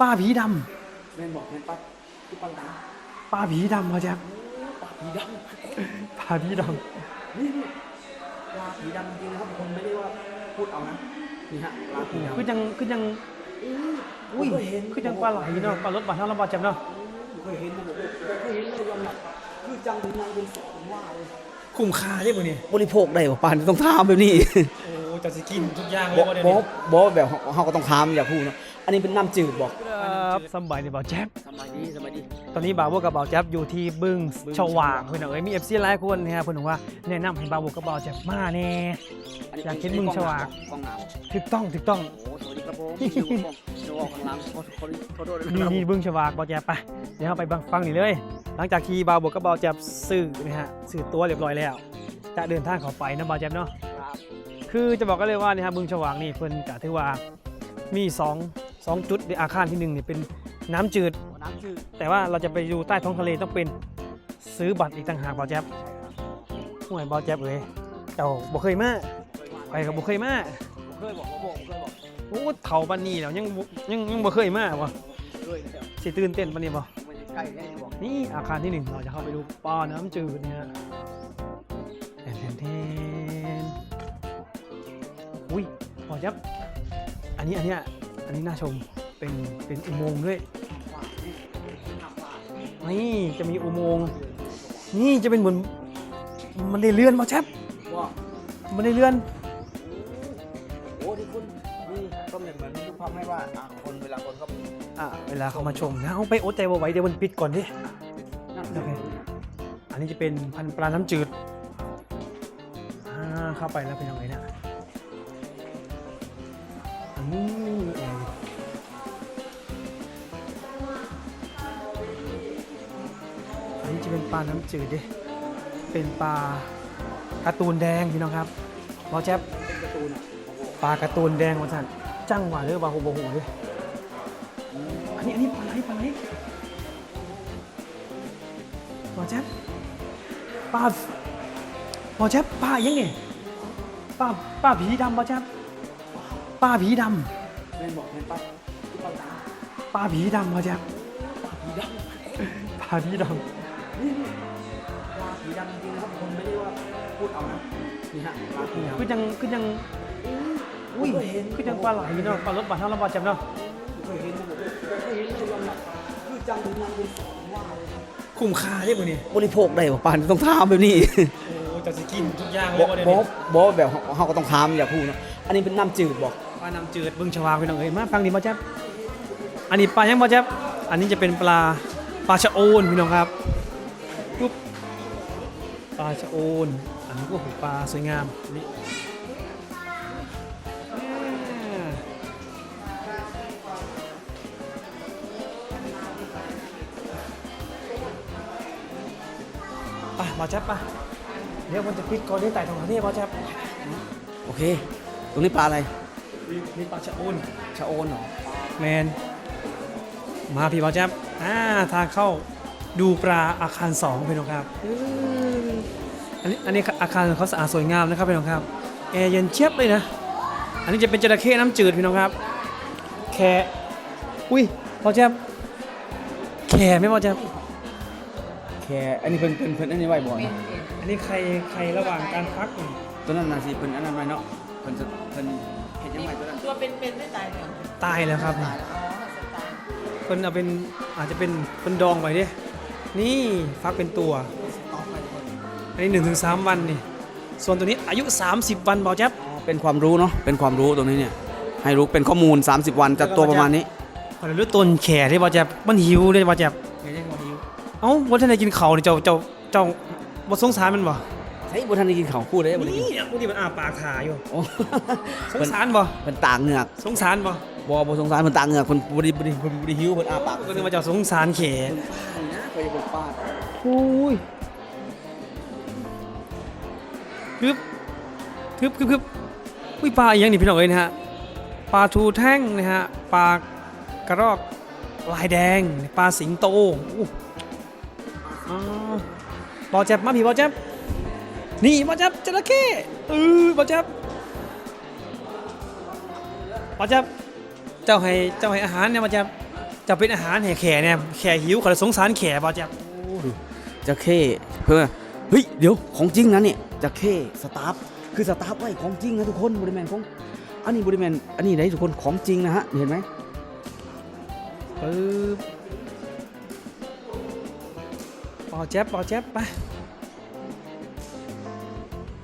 ป้าผีดแม่นบอกแม่นปั๊บที่ปังดังำป้าผีดำพ่อแจ๊บปลาผีดป้าผีดำนี่นี่ปลาผีดำจริงๆนะครับคนไม่ได้ว่าพูดเอานะนี่ฮะปลาผีำดำคือยังคือยังอุ้ยผมเคยเห็นคือยังปลาไหลเนาะปลารถบาดเท่าเราบาดเจ็บเนาะผมเคยเห็นนะผมเคยเห็นเลยยอมรับคือจังถึงนางเป็นสองว่าเลยคุ้มค่าใช่ไหมนี่บริโภคได้ป่ะปานต้องทามแบบนี้โอ้ จะสิกินทุกอย่างเลบยอกว่าเดี๋ยวบอนี้กบอกแบบเขาก็ต้องทามอย่าพูดเนาะอันนี้เป็นน้ำจืดบอกครับสำบายในบ่าวแจ๊บสบายดีสบายดี ตอนนี้บ่าวบัวกับบ่าวแจ๊บอยู่ที่บึงบึงชว่างเพื่อนเอ๋ยมีเอฟซีหลายคนนะฮะเพื่อนบอกว่าแนะนำให้บ่าวบัวกับบ่าวแจ๊บมาแน่ อยากเห็นมึงสว่างกล้องหนาวถูกต้องถูกต้องโอ้สวัสดีครับผมชิวผมโดนออกข้างหลังขอขอขอโทษด้วยนี่นะครับนี่บึงชวากบ่าวแจ๊บไปเดี๋ยวเราไปฟังนี่เลย หลังจากที่บ่าวบัวกับบ่าวแจ๊บซื้อนะฮะซื้อตัวเรียบร้อยแล้ว จะเดินทางเข้าไปนะบ่าวแจ๊บเนาะ ครับคือจะบอกกันเลยว่านี่ฮะบึงฉวางนี่เพิ่นกะถือว่ามี2งสองจุดในอาคารที่หนึ่งนี่เป็นน้ำจืด น้ำจืดแต่ว่าเราจะไปดูใต้ท้องทะเลต้องเป็นซื้อบัตรอีกต่างหากบอแจ๊บห่วยบอแจ๊บเอ้ยเจ้าบ่เคยมาไปกับบ่เคยมาผมเคยบอกผมบอกผมเคยบอกโอ้เฒ่าปานนี้แล้วยังบ่ยังยังบ่เคยมาบ่เคยแล้วสิตื่นเต้นปานนี้บ่ไม่ได้ใกล้แน่บอกนี่อาคารที่หนึ่งเราจะเข้าไปดูปลาน้ำจืดเนี่ยแทนแทนแทน อุ้ยบอแจ๊บอันนี้อันเนี้ยอันนี้น่าชมเป็นเป็นอุโมงค์ด้วยว่านี่ทำว่านี่จะมีอุโมงค์นี่จะเป็นเหมือนมันได้เลื่อนมาแชปว่ามันได้เลื่อนโอ้ที่คุณนี่ก็เหมือนเหมือนทุกความให้ว่าอะคนเวลาคนเขาอะเวลาเขามาชมนะเอาไปอดใจบ่ไหวเดี๋ยวมันปิดก่อนดินั่งโอเคอันนี้จะเป็นพันธุ์ปลาน้ำจืดอ่าเข้าไปแล้วเป็นยังไงนะ ป็นปลาน้ำจืดดิเป็นปลาการ์ตูนแดงพี่น้องครับบอแจ๊บเป็นการ์ตูนอะปลาการ์ตูนแดงว่าสั่นจังหวะเด้อบาโฮบาโฮเด้ออันนี้อันนี้ปลาไหลปลาไหลบอแจ๊บปลาบอแจ๊บปลายังไงปลาปลาผีดำบอแจ๊บปลาผีดแม่นบอกแม่นปั๊บที่ปังดังำปลาผีดำบอแจ๊บปลาผีดำปลาผีดนี่ นี่ปลาผีดำจริงๆนะครับคนไม่ได้ว่าพูดเอานะนี่ฮะปลาผีำดำคือยังคือยังอุ้ยเคยเห็นคือยังปลาไหลเนาะปลารถบัตรเท่าเราบอแจ๊บเนาะเคยเห็นนะผมเคยเห็นเลยยอมรับคือจังถึงนางเป็นสองว่าเลยคุ้มค่าใช่ไหมนี่บริโภคได้ป่ะปานต้องทามแบบนี้โอ้จะสิกินทุกอย่างเลบอยกว่าเดี๋ยวบอนี้กบอกแบบเขาก็ต้องทามอย่าพูดเนาะอันนี้เป็นน้ำจืดบอกปลาน้ำจืดบึงชวาพี่น้องเอ้ยมาฟังดิบอแจ๊บอันนี้ปลายังบอแจ๊บอันนี้จะเป็นปลาปลาชะโอนพี่น้องครับปุ๊บ ปลาชะโอนอันนี้ก็หูปลาสวยงามนี่ไปบอแจ๊บไปเดี๋ยวมันจะปิดก่อนที่ไต่ทองคำนี่บอแจ๊บโอเค ตรงนี้ปลาอะไร นี่ปลาชะโอนชะโอนเหรอแมนมาพี่บอลแจ๊บอ่าทางเข้าดูปลาอาคารสองพี่น้องครับ อันนี้อันนี้อาคารเขาสะอาดสวยงามนะครับพี่น้องครับแอร์เย็นเชียบเลยนะ อันนี้จะเป็นจระเข้น้ำจืดพี่น้องครับ แค่อุ้ยบอลแจ๊บแค่ไหม่บอลแจ๊บแค่อันนี้เพิ่นเพิ่นเพิ่นอันนี้ไว้บ่อยอันนี้ใครใครระหว่างการพักนี่ตัวนั้นน่ะสิเพิ่นอันนั้นไว้เนาะเพิ่นจะเพิ่นเห็นยังไงตัวนั้นตัวเป็นๆไม่ตายเลยตายแล้วครับอ๋อสตาร์เพิ่นเอาเป็นอาจจะเป็นเพิ่นดองไว้ดินี่ฟักเป็นตัว อันนี้หนึ่งถึงสามวันนี่ ส่วนตัวนี้อายุ 30 วันบอแจ๊บอ๋อเป็นความรู้เนาะเป็นความรู้ตรงนี้เนี่ยให้รู้เป็นข้อมูล 30 วันจะตัวประมาณนี้ขอรู้ต้นแขที่บอแจ๊บมันหิวเลยบอแจ๊บเอ้าวันที่ไหนกินเขาวนี่เจ้าเจ้าเจ้าบ่สงสารมันบ่เฮ้ยบ่ทันได้กินข้าวพูดได้บ่ได้กินนี่เนี่ยพวกนี้มันอ้าปากถ่ายอยู่โอ้สงสารบ่เพิ่นตากเหงือกสงสารบ่บ่บ่สงสารเพิ่นตากเหงือกเพิ่นบ่ได้บ่ได้เพิ่นบ่ได้หิวเพิ่นอ้าปากก็นึกว่าเจ้าสงสารแขนี่นะเคยบ่ปาดอุ้ย ทึบทึบทึบทึบอุ้ยปลาอีกอย่างนี่พี่น้องเอ้ยนะฮะปลาทูแท่งนะฮะปลากระรอกลายแดงปลาสิงโตอู้อ๋อบอแจ๊บมาพี่บอแจ๊บนี่บอแจ๊บจระเข้เออบอแจ๊บบอแจ๊บเจ้าให้เจ้าให้อาหารเนี่ยบอแจ๊บจะเป็นอาหารแห่แขเนี่ยแขหิวขอสงสารแขบอแจ๊บจะเข้เพื่อ เฮ้ยเดี๋ยวของจริงนะเนี่ยจะเข้สตาฟคือสตาฟไว้ของจริงนะทุกคนบริแมนของอันนี้บริแมนอันนี้ไหนทุกคนของจริงนะฮะเห็นไหมปึ๊บปอแจ๊บปอแจ๊บไป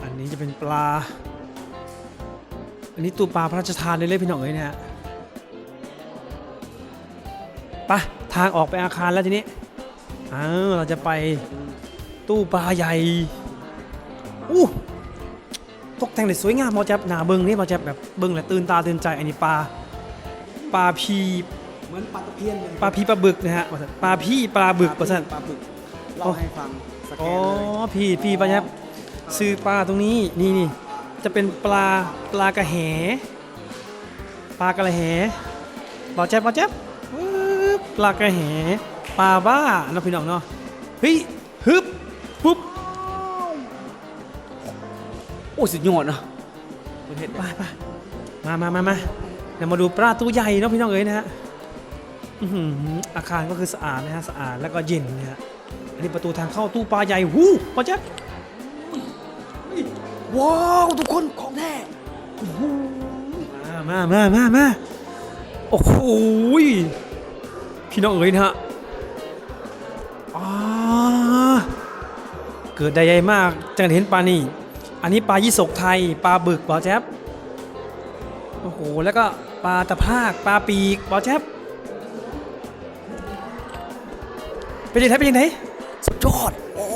อันนี้จะเป็นปลา อันนี้ตัวปลาพระราชทานเลยเลยพี่น้องเอ้ยเนะฮะไปทางออกไปอาคารแล้วทีนี้อ้าวเราจะไป ตู้ปลาใหญ่อู้ตกแต่งได้สวยงามหมอแจ๊บหนาเบิงนี่หมอแจ๊บแบบเบิงแล้วตื่นตาตื่นใจอันนี้ปลาปลาพีเหมือนปลาตะเพียนเลยปลาพีปลาบึกนะฮะว่าซั่นปลาพี่ปลาบึกว่าซั่นปลาบึกเล่าให้ฟังสแกอ๋อนเลยพี่พี่ปลายับซื้อปลาตรงนี้นี่นี่จะเป็นปลาปลากระแหปลากระแหบอแจ๊บบอแจ๊บปึ๊บปลากระแหปลาบ้าเนาะพี่น้องเนาะเฮ้ยฮึบปุ๊บ โอ้สุดยอดนะประเทศไปไปมามามามาเดี๋ยวมาดูปลาตัวใหญ่เนาะพี่น้องเอ้ยนะฮะอื้อหืออาคารก็คือสะอาดนะฮะสะอาดแล้วก็เย็นนะฮะอันนี้ประตูทางเข้าตู้ปลาใหญ่หูบอแจ๊บว้าวทุกคนของแท้มามามามาโอ้โหยพี่น้องเอ๋ยนะฮะอ่าเกิดได้ใหญ่มากจังได้เห็นปลานี่ อันนี้ปลายี่สกไทย ปลาบึกบอแจ๊บโอ้โห แล้วก็ปลาตะภาค ปลาปีกบอแจ๊บเป็นยังไงเป็นยังไงสุดยอดโอ้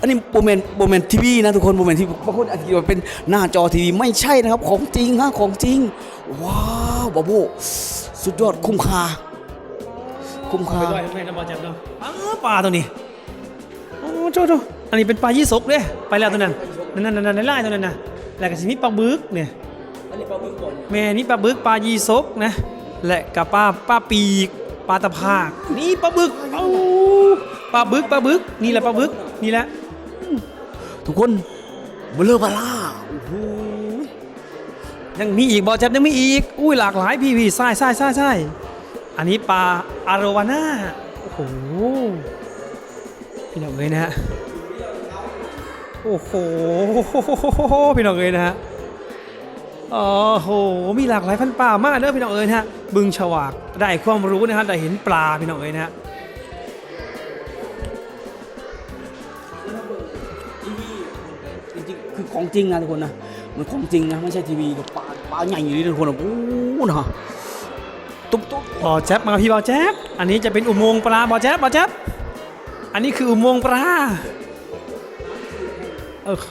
อันนี้โมเมนต์โมเมนต์ทีวีนะทุกคนโมเมนต์ที่บางคนอาจจะคิดว่าเป็นหน้าจอทีวีไม่ใช่นะครับ ของจริงฮะของจริง ว้าวบาโบสุดยอดคุ้มค่าคุ้มค่าไปด้วยแม่น้ำบอแจ๊บเนาะอ้าวปลาตัวนี้โอ้โจโจอันนี้เป็นปลายี่สกเด้ไปแล้วตัวนั้น นั่นนั่นนั่นนั่นไล่ตัวนั้นนะแล้วก็สิมีปลาบึกเนี่ยอันนี้ปลาบึกก่อนแม่นี่ปลาบึกปลายีสกนะและกับปลาปลาปีกปลาตะภาคนี่ปลาบึกเอ้าปลาบึกปลาบึกนี่แหละปลาบึกนี่แหละทุกคนเบลอบาล่าโอ้โหยังมีอีกบอจับยังมีอีกอุ้ยหลากหลายพี่พี่ใช่ใช่ใช่ใช่อันนี้ปลาอารวาน่าโอ้โหพี่น้องเลยนะฮะ โอ้โหพี่น้องเลยนะฮะโอ้โหมีหลากหลายพันธุ์ปลามากเด้อพี่น้องเอ๋ยนะฮะบึงฉวากได้ความรู้นะฮะได้เห็นปลาพี่น้องเอ๋ยนะฮะจริงๆคือของจริงนะทุกคนนะมันของจริงนะไม่ใช่ทีวีแบบปลาปลาใหญ่อยู่นี่ทุกคนแบบโอ้โหนะตุ๊บตุ๊บบอแจ๊บมากับพี่บอแจ๊บอันนี้จะเป็นอุโมงค์ปลาบอแจ๊บบอแจ๊บอันนี้คืออุโมงค์ปลาเออเฮ้ย โอ้โห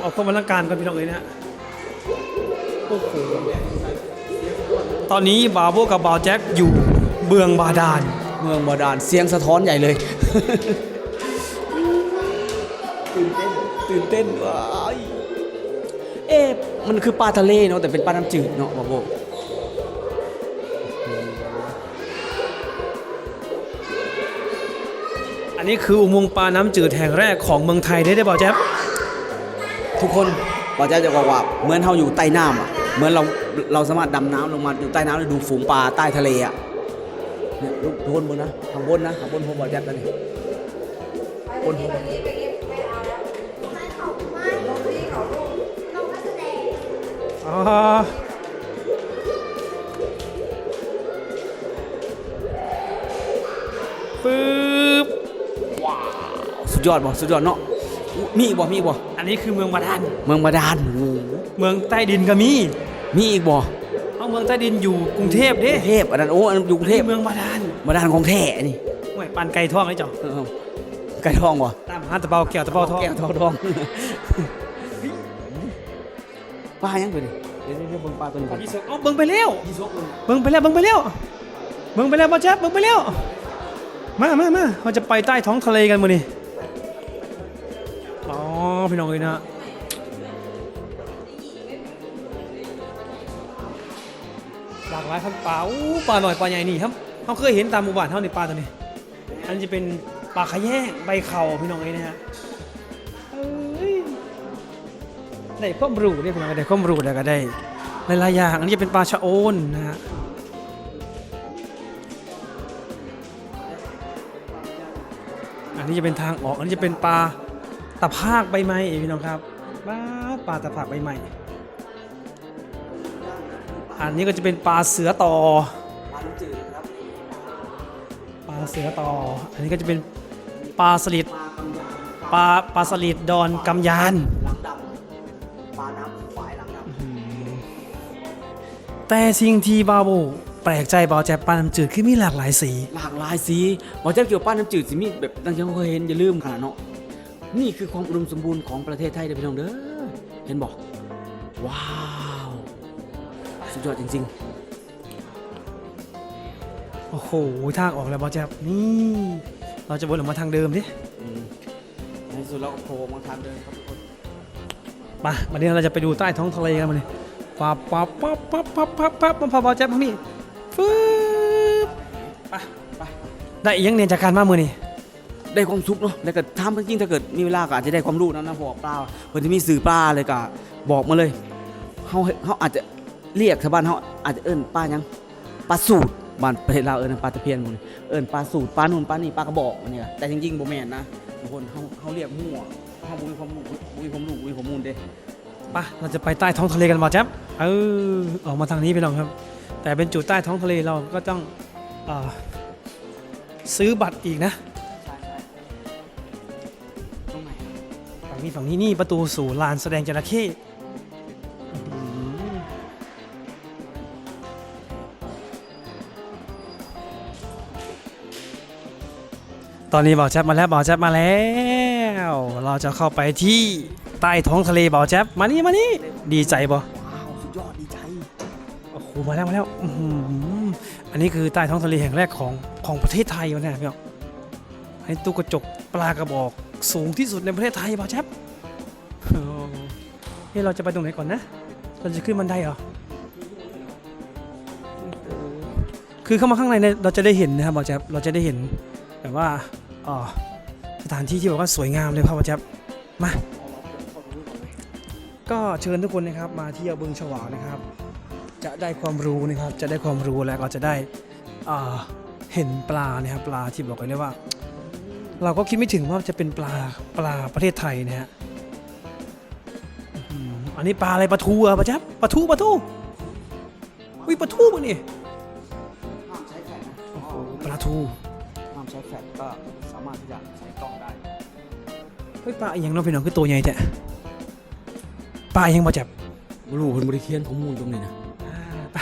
เอาความอลังการกันพี่น้องเลยนะฮะโอ้โหตอนนี้บาโบกับบอแจ๊บอยู่เบืองบาดาล เมืองบาดาลเสียงสะท้อนใหญ่เลย ตื่นเต้นตื่นเต้นว้ายเอ๊ะมันคือปลาทะเลเนาะแต่เป็นปลาน้ำจืดเนาะบาโบ อันนี้คืออุโมงค์ปลาน้ำจืดแห่งแรกของเมืองไทยได้ได้บอแจ๊บทุกคนบาเจ้าจะบอกว่าเหมือนเราอยู่ใต้น้ำอะเหมือนเราเราสามารถดำน้ำลงมาอยู่ใต้น้ำแล้วดูฝูงปลาใต้ทะเลอะเนี่ยลูกทุกคนบนนะข้างบนนะข้างบนผมบาเจ้าตอนนี้บนผมอ๋อปึ๊บสุ ดยอดบ่สุดยอดเนาะอุ๊ยมีอีกบ่มีอีกบ่อันนี้คือเมืองบาดาลเมืองบาดาลโอ้โหเมืองใต้ดินก็มีมีอีกบ่เอาเมืองใต้ดินอยู่กรุงเทพเด้กรุงเทพอันนั้นโอ้อันนั้นอยู่กรุงเทพเมืองบาดาลบาดาลของแท้นี่ห่วยปานไก่ทองไอ้จ่อเออไก่ทองบ่ตามหาตะเบาแก้วตะเบาทองแก้วทองทองปลายังไปดิเดี๋ยวเดี๋ยวเดี๋ยวเบิ่งปลาตัวนี้ก่อนยี่สกอ๋อเบิ่งไปแล้วยี่สกเลยเบิ่งไปแล้วเบิ่งไปแล้วเบิ่งไปแล้วบ่แจ๊บเบิ่งไปแล้วมามามาเราจะไปใต้ท้องทะเลกันมื้อนี้อ๋อ พี่น้องเอ้ยนะหลากหลายพันปลาอู้ปลาหน่อยปลาใหญ่นี่ครับเขาเคยเห็นตามหมู่บ้านเท่าในปลาตัวนี้ อันนี้จะเป็นปลาขะแยงใบเข่าพี่น้องเอ้ยนะฮะได้ความรู้ได้พี่น้องได้ความรู้แล้วก็ได้หลายๆอย่างอันนี้จะเป็นปลาชะโอนนะฮะอันนี้จะเป็นทางออก อันนี้จะเป็นปลา ตะภาคใบไม้พี่น้องครับปลาปลาตะภาคใบไม้อันนี้ก็จะเป็นปลาเสือต่อปลาน้ำจืดครับปลาเสือต่อ อันนี้ก็จะเป็นปลาสลิดปลากำยานปลาปลาสลิดดอนกำยานหลังดำปลาน้ำฝายหลังดำแต่สิ่งที่บาโบแปลกใจบาแจ๊บปลาน้ำจืดคือมีหลากหลายสี หลากหลายสีบอกเจ้าเกี่ยวป้าน้ำจืดสิมีแบบตั้งที่เขาเคยเห็นอย่าลืมขนาดเนาะ นี่คือความอุดมสมบูรณ์ของประเทศไทยเด้อพี่น้องเด้อเห็นบอกว้าว สุดยอดจริง โอ้โหทางออกแล้วบาแจ๊บนี่ เราจะวนออกมาทางเดิมดิๆอืมในที่สุดเราก็โผล่มาทางเดินครับทุกคนมาวันนี้เราจะไปดูใต้ท้องทะเลกันมาเลยปั๊บปั๊บปั๊บปั๊บปั๊บปั๊บปั๊บมาพาบาแจ๊บทางนี้ฟึ๊บไปไปได้อีกอยังเนี่ยจากการมามือนี่ ได้ความสุขเนาะแล้วก็ทำจริงถ้าเกิดมีเวลาก็อาจจะได้ความรู้นะนะบอกปลาเพิ่นจะมีสื่อปลาเลยก็บอกมาเลยเขาเขาอาจจะเรียกชาวบ้านเขาอาจจะเอิ้นปลาหยังปลาสูตรบ้านประเทศลาวเอิ้นปลาตะเพียนหมดเลยเอิ้นปลาสูตรปลานู่นปลานี่ปลากระบอกอันเนี้ยแต่จริงๆบ่แม่นนะทุกคนเขาเขาเรียกมั่วเขาบ่มีความรู้บ่มีความรู้บ่มีข้อมูลเด้ไปะเราจะไปใต้ท้องทะเลกันบาแจ๊บเออออกมาทางนี้พี่น้องครับ แต่เป็นจุดใต้ท้องทะเลเราก็ต้องอ่อซื้อบัตรอีกนะ ฝั่งนี้ฝั่งนี้นี่ประตูสู่ลานแสดงจระเข้อื้อหือตอนนี้บ่าวแจ๊บมาแล้วบ่าวแจ๊บมาแล้ว เราจะเข้าไปที่ใต้ท้องทะเลบ่าวแจ๊บมานี่มานี่ดีใจบ่ว้าวสุดยอดดีใจโอ้โหมาแล้วมาแล้วอื้อหืออันนี้คือใต้ท้องทะเลแห่งแรกของของประเทศไทยวะเนี่ยพี่น้องให้ตู้กระจกปลากระบอก สูงที่สุดในประเทศไทยบ่าแจ๊บเฮ้ยเราจะไปตรงไหนก่อนนะ เราจะขึ้นบันไดเหรอ คือเข้ามาข้างในเนี่ยเราจะได้เห็นนะครับบอแจ๊บเราจะได้เห็นแบบว่าอ๋อสถานที่ที่แบบว่าสวยงามเลยครับบอแจ๊บมา ก็เชิญทุกคนนะครับมาเที่ยวบึงฉวากนะครับ จะได้ความรู้นะครับ จะได้ความรู้แล้วก็จะได้เห็นปลานะครับปลาที่บอกกันเลยว่า เราก็คิดไม่ถึงว่าจะเป็นปลาปลาประเทศไทยนะฮะอื้อหืออันนี้ปลาอะไรปลาทูอะปลาจ๊บปลาทูปลาทูอุ้ยปลาทูปะนี่ห้ามใช้แฟลชนะโอ้โหปลาทูห้ามใช้แฟลชก็สามารถที่จะใช้กล้องได้เฮ้ยปลาอหย่างเน้องพี่น้องคือตัวใหญ่แต่ปลาอหยังมาจับไม่รู้คนบริเคียนข้อมูลตรงนี้นะอ่าไป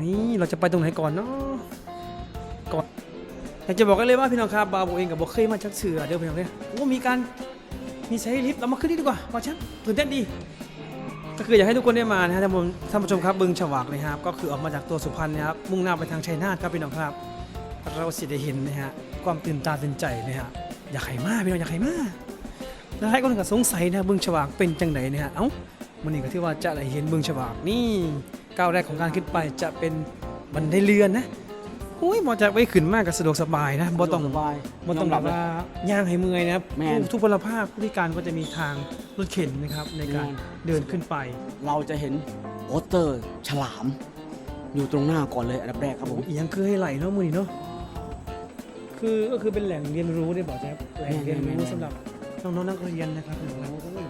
นี่เราจะไปตรงไหนก่อนเนาะก่อน อยากจะบอกกันเลยว่าพี่น้องครับบาโบเองกับโบเคยมาชักเชือเดี๋ยวพี่น้องเนี่ยว่ามีการมีใช้ลิฟต์เรามาขึ้นนี่ดีกว่ามาชักตื่นเต้นดี ก็คืออยากให้ทุกคนได้มานะฮะท่านผู้ชมท่านผู้ชมครับบึงฉวากนะครับก็คือออกมาจากตัวสุพรรณนะครับมุ่งหน้าไปทางชัยนาทครับพี่น้องครับ เราสิได้เห็นนะฮะความตื่นตาตื่นใจนะฮะอยากให้มาพี่น้องอยากให้มาแล้วให้คนก็สงสัยนะบึงฉวากเป็นจังไหนนะฮะเอ้ามันนี่ก็ที่ว่าจะได้เห็นบึงฉวากนี่ก้าวแรกของการขึ้นไปจะเป็นบันไดเรือนนะ อ้ยบอจะไว้ขึ้นมากก็สะดวกสบายนะบอต้องสบายบอต้องแบบว่าย่างให้เมื่อยนะครับแม่นผู้ทุพพลภาพผู้พิการก็จะมีทางรถเข็นนะครับในการแม่น เดินขึ้นไป เราจะเห็นโอเตอร์ฉลาม อยู่ตรงหน้าก่อนเลยอันดับแรกครับผม อีกอยังคือให้ไหลเนาะมือนี้เนาะคือก็คือเป็นแหล่งเรียนรู้ได้บอกแจ๊บแหล่งเรียนรู้สำหรับน้องๆนักเรียนนะครับ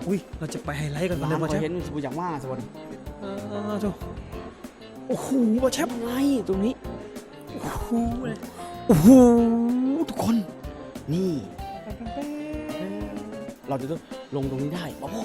อุ้ยเราจะไปไฮไลท์กันร้าเลยนบอเขาแจ๊บเห็นสบู่อย่างว่าสวัสดีเออโถ่โอ้โหบอแจ๊บไงตรงนี้ โอ้โหเลยโอ้โหทุกคน นี่ เราจะต้องลงตรงนี้ได้โอ้โห